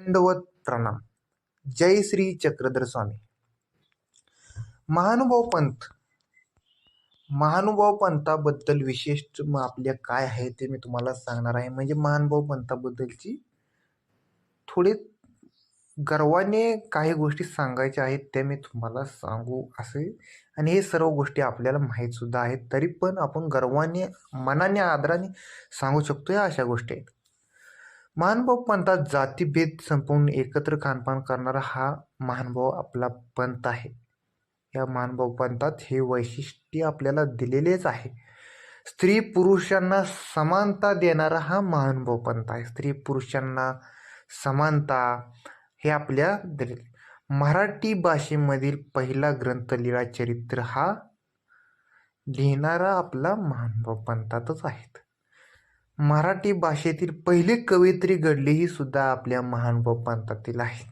दंडवत प्रणाम जय श्री चक्रधर स्वामी. महानुभाव पंथ महानुभाव पंथाबद्दल विशेष मग आपल्या काय आहे ते मी तुम्हाला सांगणार आहे. म्हणजे महानुभाव पंथाबद्दलची थोडी गर्वाने काही गोष्टी सांगायच्या आहेत त्या मी तुम्हाला सांगू असे. आणि हे सर्व गोष्टी आपल्याला माहीत सुद्धा आहेत. तरी पण आपण गर्वाने मनाने आदराने सांगू शकतो या अशा गोष्टी आहेत. महानुभाव पंथात जातीभेद संपवून एकत्र खानपान करणारा हा महानुभाव आपला पंथ आहे. या महानुभाव पंथात हे वैशिष्ट्य आपल्याला दिलेलेच आहे. स्त्री पुरुषांना समानता देणारा हा महानुभाव पंथ आहे. स्त्री पुरुषांना समानता हे आपल्या दिले मराठी भाषेमधील पहिला ग्रंथ लीळा चरित्र हा लिहिणारा आपला महानुभाव पंथातच आहेत. मराठी भाषेतील पहिली कवयित्री घडली ही सुद्धा आपल्या महानुभाव पंथातील आहेत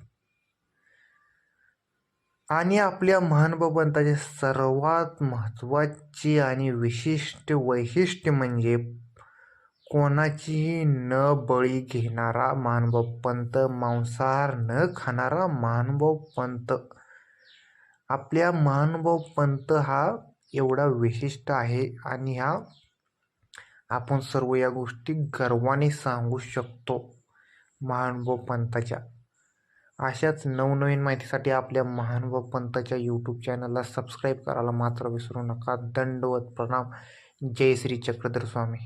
आणि आपल्या महानुभाव पंथाचे सर्वात महत्त्वाची आणि विशिष्ट वैशिष्ट्य म्हणजे कोणाचीही न बळी घेणारा महानुभाव पंत मांसाहार न खाणारा महानुभाव पंत. आपल्या महानुभाव पंत हा एवढा विशिष्ट आहे आणि हा आपण सर्व या गोष्टी गर्वाने सांगू शकतो महानुभव पंथाच्या अशाच नवनवीन माहितीसाठी आपल्या महानुभाव पंथाच्या यूट्यूब चॅनलला सबस्क्राईब करायला मात्र विसरू नका. दंडवत प्रणाम. जय श्री चक्रधर स्वामी